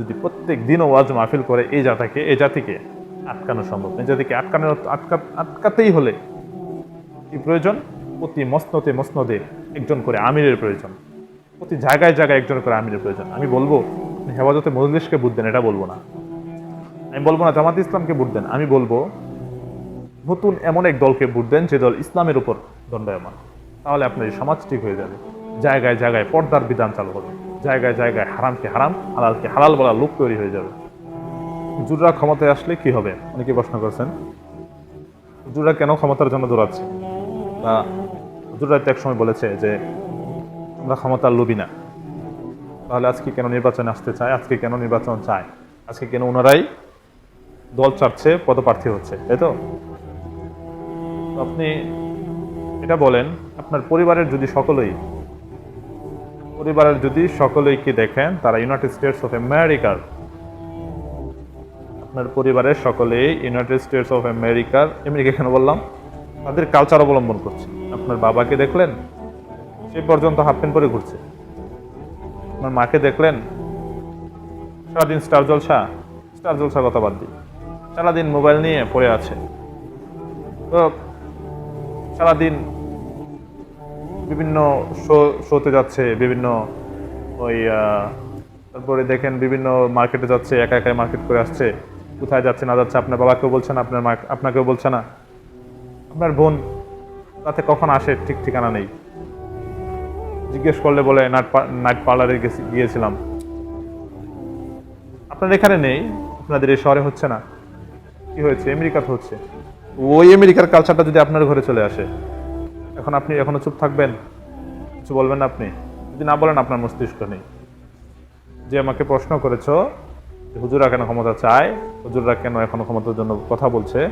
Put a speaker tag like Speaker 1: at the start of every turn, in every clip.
Speaker 1: যদি প্রত্যেক দিনও ওয়াজ মাহফিল করে এই জাতিকে এই জাতিকে আটকানো সম্ভব। এই জাতিকে আটকানো, আটকা, আটকাতেই হলে কি প্রয়োজন? প্রতি মসনদে মসনদে একজন করে আমিরের প্রয়োজন। প্রতি জায়গায় জায়গায় একজন করে আমিরের প্রয়োজন। আমি বলব হেফাজতে মজলিসকে বুট দেন, এটা বলব না। আমি বলব না জামাত ইসলামকে বুট দেন, আমি বলব নতুন এমন এক দলকে বুট দেন যে দল ইসলামের উপর দণ্ডায়মান। তাহলে আপনার এই সমাজ ঠিক হয়ে যাবে। জায়গায় জায়গায় পর্দার বিধান চালু হবে। জায়গায় জায়গায় হারামকে হারাম, হালালকে হালাল বলা লোক তৈরি হয়ে যাবে। হুজুররা ক্ষমতায় আসলে কি হবে? অনেকে প্রশ্ন করছেন। হুজুররা কেন ক্ষমতার জন্য দৌড়াচ্ছে? বা হুজুররা তো এক সময় বলেছে যে আমরা ক্ষমতার লোভী না। তাহলে আজকে কেন নির্বাচনে আসতে চায়? আজকে কেন নির্বাচন চায়? আজকে কেন ওনারাই দল চাচ্ছে পদপ্রার্থী হচ্ছে? তাই তো আপনি এটা বলেন, আপনার পরিবারের যদি সকলেই পরিবারের যদি সকলেই কি দেখেন, তারা ইউনাইটেড স্টেটস অফ আমেরিকার আপনার পরিবারের সকলেই ইউনাইটেড স্টেটস অফ আমেরিকার আমেরিকা কেন বললাম? তাদের কালচার অবলম্বন করছে। আপনার বাবাকে দেখলেন? সে পর্যন্ত হাফ প্যান্ট পরে ঘুরছে। আপনার মাকে দেখলেন? সারাদিন স্টার জলসা স্টার জলসা কথা বাদ দিই। সারাদিন মোবাইল নিয়ে পড়ে আছে। তো সারাদিন বিভিন্ন শো শোতে যাচ্ছে, বিভিন্ন ওই তারপরে দেখেন বিভিন্ন মার্কেটে যাচ্ছে, একা একাই মার্কেট করে আসছে। কোথায় যাচ্ছে, না যাচ্ছে, আপনার বাবাকেও বলছে না, আপনার মা আপনাকেও বলছে না। আপনার বোন তাতে কখন আসে, ঠিক ঠিকানা নেই। জিজ্ঞেস করলে বলে নাইট নাইট পার্লারে গিয়েছিলাম। আপনার এখানে নেই, আপনাদের এই শহরে হচ্ছে না। কি হয়েছে? আমেরিকাতে হচ্ছে। ওই আমেরিকার কালচারটা যদি আপনার ঘরে চলে আসে। এখন আপনি এখনও চুপ থাকবেন? কিছু বলবেন আপনি? যদি না বলেন আপনার মস্তিষ্ক নেই। যে আমাকে প্রশ্ন করেছ হুজুরা কেন ক্ষমতা চায়, হুজুররা কেন এখনও ক্ষমতার জন্য কথা বলছে,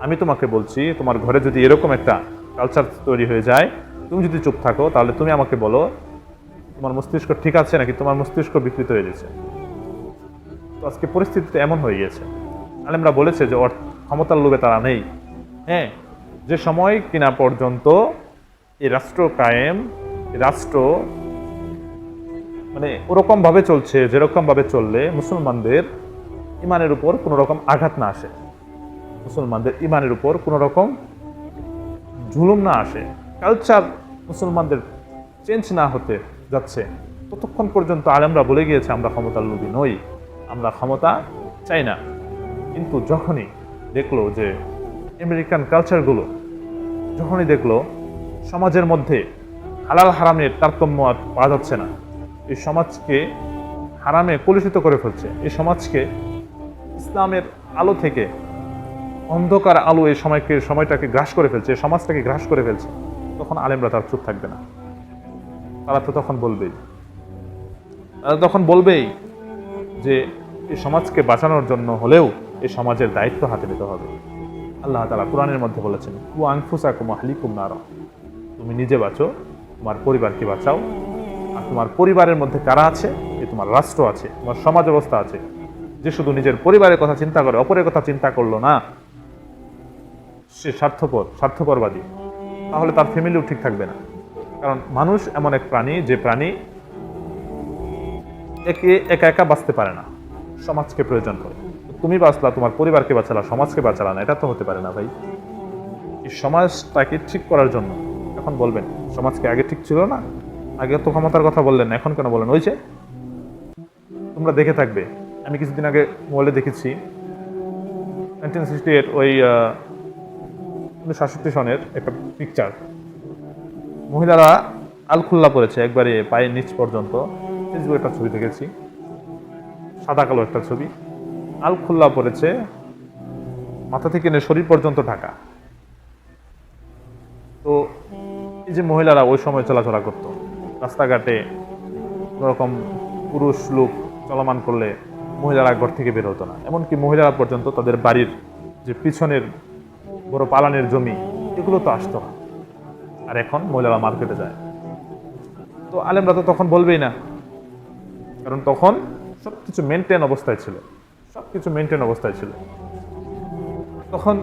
Speaker 1: আমি তোমাকে বলছি, তোমার ঘরে যদি এরকম একটা কালচার তৈরি হয়ে যায়, তুমি যদি চুপ থাকো, তাহলে তুমি আমাকে বলো, তোমার মস্তিষ্ক ঠিক আছে নাকি তোমার মস্তিষ্ক বিকৃত হয়ে গেছে? তো আজকে পরিস্থিতিতে এমন হয়ে গেছে আলেমরা বলেছে যে ক্ষমতার লোভে তারা নেই। হ্যাঁ যে সময় কিনা পর্যন্ত এই রাষ্ট্র কায়েম রাষ্ট্র মানে ওরকম ভাবে চলছে যেরকম ভাবে চললে মুসলমানদের ইমানের উপর কোনো রকম আঘাত না আসে। মুসলমানদের ইমানের উপর কোনো রকম ঝুলুম না আসে। কালচার মুসলমানদের চেঞ্জ না হতে যাচ্ছে। ততক্ষণ পর্যন্ত আলেমরা বলে গিয়েছে, আমরা ক্ষমতার লোভী নই, আমরা ক্ষমতা চাই না। কিন্তু যখনই দেখল যে আমেরিকান কালচারগুলো যখনই দেখল, সমাজের মধ্যে হালাল হারামের তারতম্য আর পাওয়া যাচ্ছে না। এই সমাজকে হারামে কলুষিত করে ফেলছে। এই সমাজকে ইসলামের আলো থেকে অন্ধকার আলো এই সময়কে, সময়টাকে গ্রাস করে ফেলছে সমাজটাকে গ্রাস করে ফেলছে। তখন আলেমরা তার চুপ থাকবে না। তারা তো তখন বলবেই। তারা তখন বলবেই যে এই সমাজকে বাঁচানোর জন্য হলেও এই সমাজের দায়িত্ব হাতে নিতে হবে। আল্লাহ তালা কোরআনের মধ্যে বলেছেন কু আনফুসা কুমা হালিকুম নার। তুমি নিজে বাঁচো, তোমার পরিবারকে বাঁচাও। আর তোমার পরিবারের মধ্যে কারা আছে? এ তোমার রাষ্ট্র আছে, তোমার সমাজ ব্যবস্থা আছে। যে শুধু নিজের পরিবারের কথা চিন্তা করে, অপরের কথা চিন্তা করল না। সে স্বার্থপর, স্বার্থপরবাদী। তাহলে তার ফ্যামিলিও ঠিক থাকবে না। কারণ মানুষ এমন এক প্রাণী, যে প্রাণী একে একা একা বাঁচতে পারে না। সমাজকে প্রয়োজন করে তুমি বাঁচলা তোমার পরিবারকে বাঁচালা সমাজকে বাঁচালা না এটা তো হতে পারে না ভাই। এই সমাজটাকে ঠিক করার জন্য এখন বলবেন সমাজকে আগে ঠিক ছিল না? আগে তো ক্ষমতার কথা বললেন না, এখন কেন বলেন? ওই যে তোমরা দেখে থাকবে আমি কিছুদিন আগে মোবাইলে দেখেছি নাইনটিন সিক্সটি এইট ওই উনিশশো সাতষট্টি সনের একটা পিকচার মহিলারা আলখুল্লা পড়েছে একবারে পায়ের নিচ পর্যন্ত। ফেসবুকে একটা ছবি দেখেছি সাদা কালো একটা ছবি। আলখুল্লা পড়েছে, মাথা থেকে শরীর পর্যন্ত ঢাকা। তো এই যে মহিলারা ওই সময় চলাচলা করতো, রাস্তাঘাটে কোনোরকম পুরুষ লোক চলমান করলে মহিলারা ঘর থেকে বের হতো না। এমনকি মহিলারা পর্যন্ত তাদের বাড়ির যে পিছনের বড় পালানের জমি, এগুলো তো আসতো না। আর এখন মহিলারা মার্কেটে যায়। তো আলেমরা তো তখন বলবেই না, কারণ তখন সব কিছু মেনটেন অবস্থায় ছিল। সব কিছু মেনটেন অবস্থায় ছিল। তখন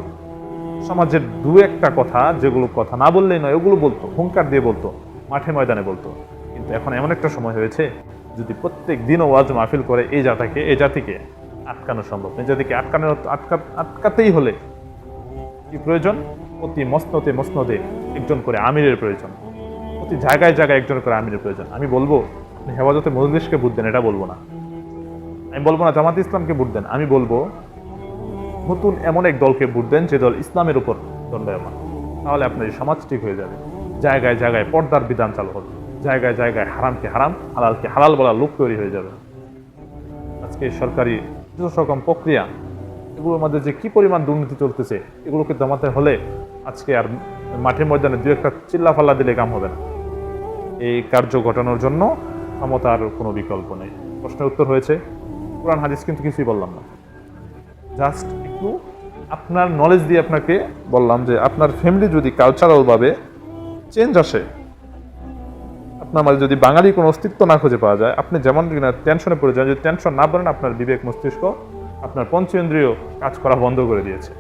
Speaker 1: সমাজের দু একটা কথা, যেগুলো কথা না বললেই নয়, ওগুলো বলতো, হুঙ্কার দিয়ে বলতো, মাঠে ময়দানে বলতো। কিন্তু এখন এমন একটা সময় হয়েছে, যদি প্রত্যেক দিনও ওয়াজ মাহফিল করে এই জাতিকে এই জাতিকে আটকানো সম্ভব। এই জাতিকে আটকানোর আটকা, আটকাতেই হলে কি প্রয়োজন? প্রতি মসনদে মসনদে একজন করে আমিরের প্রয়োজন। প্রতি জায়গায় জায়গায় একজন করে আমিরের প্রয়োজন। আমি বলব হেফাজতে মজলিসকে বুঝ দেন এটা বলব না। আমি বলব না, জামাত ইসলামকে ভোট দেন, আমি বলব নতুন এমন এক দলকে ভোট দেন যে দল ইসলামের উপর দণ্ডায়মান। তাহলে আপনার এই সমাজ ঠিক হয়ে যাবে। জায়গায় জায়গায় পর্দার বিধান চালু হবে। জায়গায় জায়গায় হারামকে হারাম, হালালকে হালাল বলা লোক তৈরি হয়ে যাবে। আজকে সরকারি যত রকম প্রক্রিয়া, এগুলোর মধ্যে যে কি পরিমাণ দুর্নীতি চলতেছে, এগুলোকে দমাতে হলে আজকে আর মাঠে ময়দানে দু একটা চিল্লা ফাল্লা দিলে কাম হবে না। এই কার্য ঘটানোর জন্য ক্ষমতার কোনো বিকল্প নেই। প্রশ্নের উত্তর হয়েছে কোরআন হাদিস কিন্তু কিছুই বললাম না। জাস্ট একটু আপনার নলেজ দিয়ে আপনাকে বললাম যে আপনার ফ্যামিলি যদি কালচারালভাবে চেঞ্জ আসে, আপনার মাঝে যদি বাঙালি কোনো অস্তিত্ব না খুঁজে পাওয়া যায়, আপনি যেমন কিনা টেনশনে পড়ে যান, যদি টেনশন না বলেন, আপনার বিবেক মস্তিষ্ক আপনার পঞ্চেন্দ্রীয় কাজ করা বন্ধ করে দিয়েছে।